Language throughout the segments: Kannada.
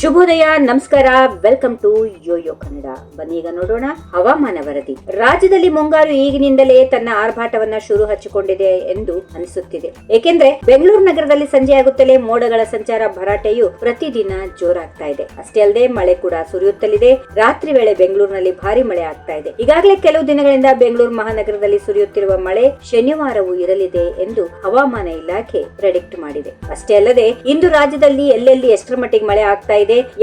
ಶುಭೋದಯ, ನಮಸ್ಕಾರ ವೆಲ್ಕಮ್ ಟು ಯೋಯೋ ಕನ್ನಡ ಬನ್ನಿ ಈಗ ನೋಡೋಣ ಹವಾಮಾನ ವರದಿ. ರಾಜ್ಯದಲ್ಲಿ ಮುಂಗಾರು ಈಗಿನಿಂದಲೇ ತನ್ನ ಆರ್ಭಾಟವನ್ನ ಶುರು ಹಚ್ಚಿಕೊಂಡಿದೆ ಎಂದು ಅನಿಸುತ್ತಿದೆ. ಏಕೆಂದ್ರೆ ಬೆಂಗಳೂರು ನಗರದಲ್ಲಿ ಸಂಜೆಯಾಗುತ್ತಲೇ ಮೋಡಗಳ ಸಂಚಾರ ಭರಾಟೆಯು ಪ್ರತಿದಿನ ಜೋರಾಗ್ತಾ ಇದೆ. ಅಷ್ಟೇ ಅಲ್ಲದೆ ಮಳೆ ಕೂಡ ಸುರಿಯುತ್ತಲಿದೆ. ರಾತ್ರಿ ವೇಳೆ ಬೆಂಗಳೂರಿನಲ್ಲಿ ಭಾರಿ ಮಳೆ ಆಗ್ತಾ ಇದೆ. ಈಗಾಗಲೇ ಕೆಲವು ದಿನಗಳಿಂದ ಬೆಂಗಳೂರು ಮಹಾನಗರದಲ್ಲಿ ಸುರಿಯುತ್ತಿರುವ ಮಳೆ ಶನಿವಾರವೂ ಇರಲಿದೆ ಎಂದು ಹವಾಮಾನ ಇಲಾಖೆ ಪ್ರೆಡಿಕ್ಟ್ ಮಾಡಿದೆ. ಅಷ್ಟೇ ಅಲ್ಲದೆ ಇಂದು ರಾಜ್ಯದಲ್ಲಿ ಎಲ್ಲೆಲ್ಲಿ ಎಷ್ಟರ ಮಟ್ಟಿಗೆ ಮಳೆ ಆಗ್ತಾ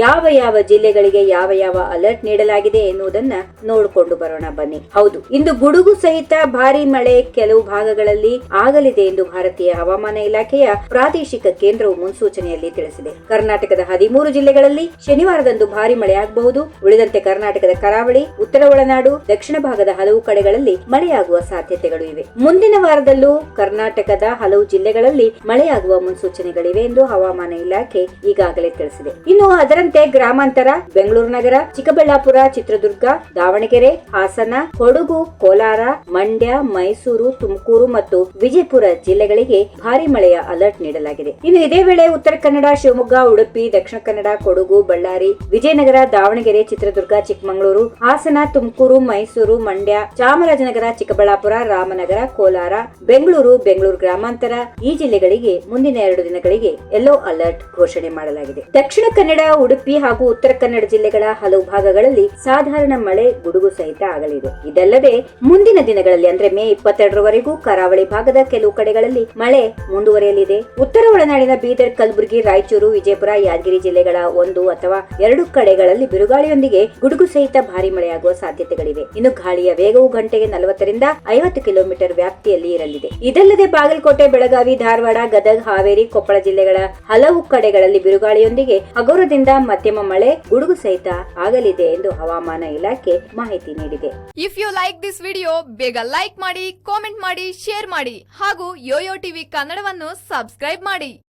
ಯಾವ ಯಾವ ಜಿಲ್ಲೆಗಳಿಗೆ ಯಾವ ಯಾವ ಅಲರ್ಟ್ ನೀಡಲಾಗಿದೆ ಎನ್ನುವುದನ್ನ ನೋಡಿಕೊಂಡು ಬರೋಣ ಬನ್ನಿ. ಹೌದು, ಇಂದು ಗುಡುಗು ಸಹಿತ ಭಾರಿ ಮಳೆ ಕೆಲವು ಭಾಗಗಳಲ್ಲಿ ಆಗಲಿದೆ ಎಂದು ಭಾರತೀಯ ಹವಾಮಾನ ಇಲಾಖೆಯ ಪ್ರಾದೇಶಿಕ ಕೇಂದ್ರವು ಮುನ್ಸೂಚನೆಯಲ್ಲಿ ತಿಳಿಸಿದೆ. ಕರ್ನಾಟಕದ ಹದಿಮೂರು ಜಿಲ್ಲೆಗಳಲ್ಲಿ ಶನಿವಾರದಂದು ಭಾರಿ ಮಳೆಯಾಗಬಹುದು ಉಳಿದಂತೆ ಕರ್ನಾಟಕದ ಕರಾವಳಿ, ಉತ್ತರ ಒಳನಾಡು, ದಕ್ಷಿಣ ಭಾಗದ ಹಲವು ಕಡೆಗಳಲ್ಲಿ ಮಳೆಯಾಗುವ ಸಾಧ್ಯತೆಗಳು ಇವೆ. ಮುಂದಿನ ವಾರದಲ್ಲೂ ಕರ್ನಾಟಕದ ಹಲವು ಜಿಲ್ಲೆಗಳಲ್ಲಿ ಮಳೆಯಾಗುವ ಮುನ್ಸೂಚನೆಗಳಿವೆ ಎಂದು ಹವಾಮಾನ ಇಲಾಖೆ ಈಗಾಗಲೇ ತಿಳಿಸಿದೆ. ಇನ್ನು ಅದರಂತೆ ಗ್ರಾಮಾಂತರ, ಬೆಂಗಳೂರು ನಗರ, ಚಿಕ್ಕಬಳ್ಳಾಪುರ, ಚಿತ್ರದುರ್ಗ, ದಾವಣಗೆರೆ, ಹಾಸನ, ಕೊಡಗು, ಕೋಲಾರ, ಮಂಡ್ಯ, ಮೈಸೂರು, ತುಮಕೂರು ಮತ್ತು ವಿಜಯಪುರ ಜಿಲ್ಲೆಗಳಿಗೆ ಭಾರಿ ಮಳೆಯ ಅಲರ್ಟ್ ನೀಡಲಾಗಿದೆ. ಇನ್ನು ಇದೇ ವೇಳೆ ಉತ್ತರ ಕನ್ನಡ, ಶಿವಮೊಗ್ಗ, ಉಡುಪಿ, ದಕ್ಷಿಣ ಕನ್ನಡ, ಕೊಡಗು, ಬಳ್ಳಾರಿ, ವಿಜಯನಗರ, ದಾವಣಗೆರೆ, ಚಿತ್ರದುರ್ಗ, ಚಿಕ್ಕಮಗಳೂರು, ಹಾಸನ, ತುಮಕೂರು, ಮೈಸೂರು, ಮಂಡ್ಯ, ಚಾಮರಾಜನಗರ, ಚಿಕ್ಕಬಳ್ಳಾಪುರ, ರಾಮನಗರ, ಕೋಲಾರ, ಬೆಂಗಳೂರು ಬೆಂಗಳೂರು ಗ್ರಾಮಾಂತರ ಈ ಜಿಲ್ಲೆಗಳಿಗೆ ಮುಂದಿನ ಎರಡು ದಿನಗಳಿಗೆ ಯೆಲ್ಲೋ ಅಲರ್ಟ್ ಘೋಷಣೆ ಮಾಡಲಾಗಿದೆ. ದಕ್ಷಿಣ ಕನ್ನಡ ಉಡುಪಿ ಹಾಗೂ ಉತ್ತರ ಕನ್ನಡ ಜಿಲ್ಲೆಗಳ ಹಲವು ಭಾಗಗಳಲ್ಲಿ ಸಾಧಾರಣ ಮಳೆ, ಗುಡುಗು ಸಹಿತ ಆಗಲಿದೆ. ಇದಲ್ಲದೆ ಮುಂದಿನ ದಿನಗಳಲ್ಲಿ, ಅಂದ್ರೆ ಮೇ ಇಪ್ಪತ್ತೆರಡರವರೆಗೂ, ಕರಾವಳಿ ಭಾಗದ ಕೆಲವು ಕಡೆಗಳಲ್ಲಿ ಮಳೆ ಮುಂದುವರಿಯಲಿದೆ. ಉತ್ತರ ಒಳನಾಡಿನ ಬೀದರ್, ಕಲಬುರಗಿ, ರಾಯಚೂರು, ವಿಜಯಪುರ, ಯಾದಗಿರಿ ಜಿಲ್ಲೆಗಳ ಒಂದು ಅಥವಾ ಎರಡು ಕಡೆಗಳಲ್ಲಿ ಬಿರುಗಾಳಿಯೊಂದಿಗೆ ಗುಡುಗು ಸಹಿತ ಭಾರಿ ಮಳೆಯಾಗುವ ಸಾಧ್ಯತೆಗಳಿವೆ. ಇನ್ನು ಗಾಳಿಯ ವೇಗವು ಗಂಟೆಗೆ ನಲವತ್ತರಿಂದ ಐವತ್ತು ಕಿಲೋಮೀಟರ್ ವ್ಯಾಪ್ತಿಯಲ್ಲಿ ಇರಲಿದೆ. ಇದಲ್ಲದೆ ಬಾಗಲಕೋಟೆ, ಬೆಳಗಾವಿ, ಧಾರವಾಡ, ಗದಗ, ಹಾವೇರಿ, ಕೊಪ್ಪಳ ಜಿಲ್ಲೆಗಳ ಹಲವು ಕಡೆಗಳಲ್ಲಿ ಬಿರುಗಾಳಿಯೊಂದಿಗೆ ಹಗುರದಿಂದ ಮಧ್ಯಮ ಮಳೆ, ಗುಡುಗು ಸಹಿತ ಆಗಲಿದೆ ಎಂದು ಹವಾಮಾನ ಇಲಾಖೆ ಮಾಹಿತಿ ನೀಡಿದೆ. If you like this video ಬೇಗ ಲೈಕ್ ಮಾಡಿ ಕಾಮೆಂಟ್ ಮಾಡಿ ಶೇರ್ ಮಾಡಿ ಹಾಗೂ ಯೋಯೋ ಟಿವಿ ಕನ್ನಡವನ್ನು ಸಬ್ಸ್ಕ್ರೈಬ್ ಮಾಡಿ.